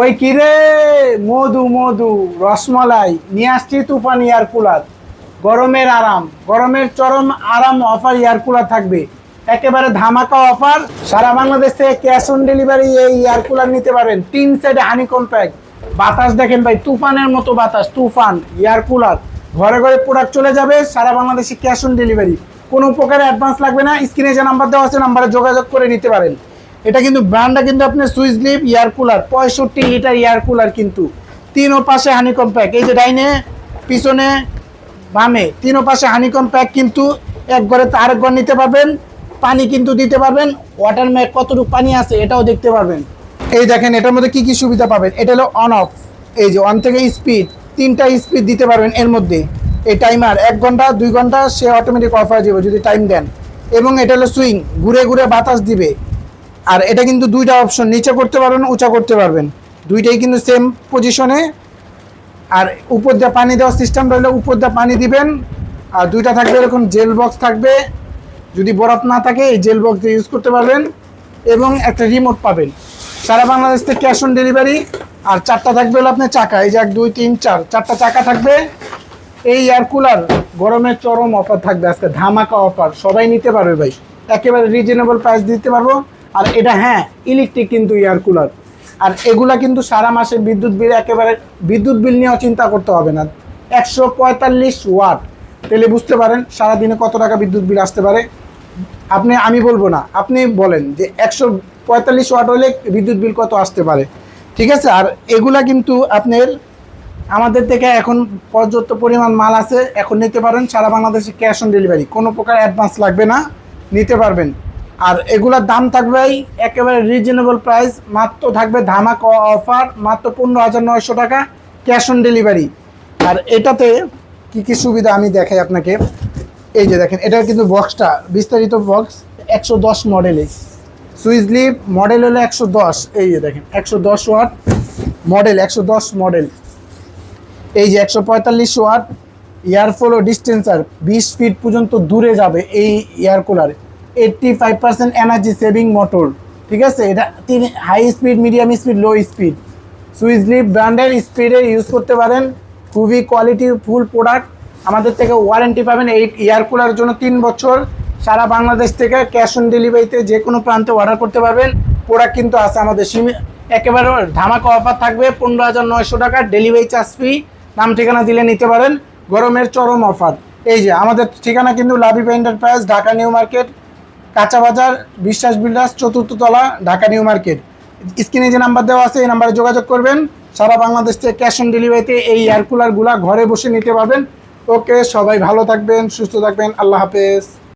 ওই কিরে মধু মধু, রসমালাই, নিয়ে আসছি তুফান এয়ার কুলার গরমের আরাম, গরমের চরম আরাম অফার এয়ার কুলার থাকবে। একেবারে ধামাকা অফার সারা বাংলাদেশ থেকে ক্যাশ অন ডেলিভারি এই এয়ার কুলার নিতে পারবেন। তিন সাইডে হানি কম্প্যাক্ট বাতাস দেখেন ভাই, তুফানের মতো বাতাস, তুফান এয়ার কুলার ঘরে ঘরে প্রোডাক্ট চলে যাবে, সারা বাংলাদেশে ক্যাশ অন ডেলিভারি কোনো প্রকার অ্যাডভান্স লাগবে না স্ক্রিনে যে নাম্বার দেওয়া আছে নাম্বারে যোগাযোগ করে নিতে পারেন। এটা কিন্তু ব্র্যান্ডটা কিন্তু আপনার সুইচ লিপ এয়ার কুলার পঁয়ষট্টি লিটার এয়ার কুলার কিন্তু। তিন ও পাশে হানিকম প্যাক এই যে ডাইনে, পিছনে, বামে, তিন ও পাশে হানিকম প্যাক কিন্তু এক ঘরে তো আরেক ঘর নিতে পারবেন, পানি কিন্তু দিতে পারবেন ওয়াটার ম্যাক কতটুকু পানি আছে এটাও দেখতে পারবেন। এই দেখেন, এটার মধ্যে কি কি সুবিধা পাবেন? এটা হলো অন অফ এই যে অন থেকে স্পিড তিনটা স্পিড দিতে পারবেন এর মধ্যে। এই টাইমার এক ঘণ্টা, দুই ঘণ্টা, সে অটোমেটিক অফ হয়ে যাবে যদি টাইম দেন। এবং এটা হলো সুইং ঘুরে ঘুরে বাতাস দিবে। আর এটা কিন্তু দুইটা অপশন নিচে করতে পারবেন, উঁচা করতে পারবেন। দুইটাই কিন্তু সেম পজিশনে আর উপর দিয়ে পানি দেওয়ার সিস্টেম রইলে, উপর দিয়ে পানি দিবেন। আর দুইটা থাকবে এরকম জেল বক্স থাকবে। যদি বরফ না থাকে, এই জেল বক্স দিয়ে ইউজ করতে পারবেন। এবং একটা রিমোট পাবেন। সারা বাংলাদেশ থেকে ক্যাশ অন ডেলিভারি আর চারটা থাকবে হলো আপনার চাকা। এই যে এক, দুই, তিন, চার, চারটা চাকা থাকবে। এই এয়ার কুলার গরমের চরম অফার থাকবে আজকে। ধামাকা অফার। সবাই নিতে পারবে ভাই। একেবারে রিজনেবল প্রাইস দিতে পারব। আর এটা হ্যাঁ ইলেকট্রিক কিন্তু এয়ার কুলার আর এগুলা কিন্তু সারা মাসে বিদ্যুৎ বিল একেবারে বিদ্যুৎ বিল নিয়েও চিন্তা করতে হবে না। একশো পঁয়তাল্লিশ ওয়াট। তাহলে বুঝতে পারেন সারাদিনে কত টাকা বিদ্যুৎ বিল আসতে পারে। আপনি, আমি বলব না, আপনি বলেন যে একশো পঁয়তাল্লিশ ওয়াট হলে বিদ্যুৎ বিল কত আসতে পারে। ঠিক আছে? আর এগুলা কিন্তু আপনার আমাদের থেকে এখন পর্যাপ্ত পরিমাণ মাল আছে, এখন নিতে পারেন, সারা বাংলাদেশে ক্যাশ অন ডেলিভারি কোনো প্রকার অ্যাডভান্স লাগবে না, নিতে পারবেন। আর এগুলোর দাম থাকবে একেবারে রিজনেবল প্রাইস মাত্র থাকবে ধামাক অফার মাত্র পনেরো হাজার নয়শো টাকা ক্যাশ অন ডেলিভারি আর এটাতে কি কি সুবিধা আমি দেখাই আপনাকে? এই যে দেখেন, এটার কিন্তু বক্সটা বিস্তারিত বক্স একশো দশ মডেলে সুইচ মডেল হলো একশো দশ, এই যে দেখেন, একশো দশ ওয়াট মডেল একশো দশ মডেল এই যে একশো পঁয়তাল্লিশ ওয়াট এয়ার ফ্লো ডিস্টেন্সার বিশ ফিট পর্যন্ত দূরে যাবে এই air কুলারে eighty five percent energy saving motor ঠিক আছে? এটা তিনি high speed medium speed low speed switch lip ব্র্যান্ডের স্পিডে ইউজ করতে পারেন। খুবই কোয়ালিটি ফুল প্রোডাক্ট আমাদের থেকে ওয়ারেন্টি পাবেন এই এয়ার কুলার জন্য তিন বছর। সারা বাংলাদেশ থেকে ক্যাশ অন ডেলিভারিতে যে কোনো প্রান্তে অর্ডার করতে পারবেন। প্রোডাক্ট কিন্তু আছে আমাদের সিমি একেবারে ধামাকা অফার থাকবে। পনেরো হাজার নয়শো টাকা ডেলিভারি চার্জ ফ্রি নাম ঠিকানা দিলে নিতে পারেন। গরমের চরম অফার এই যে, আমাদের ঠিকানা কিন্তু লাভিব এন্টারপ্রাইজ ঢাকা নিউ মার্কেট। কাঁচা বাজার বিশ্বাস বিল্ডার্স চতুর্থ তলা, ঢাকা নিউ মার্কেট। স্ক্রিনে যে নাম্বার দেওয়া আছে, এই নাম্বারে যোগাযোগ করবেন। সারা বাংলাদেশ থেকে ক্যাশ অন ডেলিভারিতে এই এয়ার কুলারগুলা ঘরে বসে নিতে পারবেন। ওকে, সবাই ভালো থাকবেন, সুস্থ থাকবেন। আল্লাহ হাফেজ।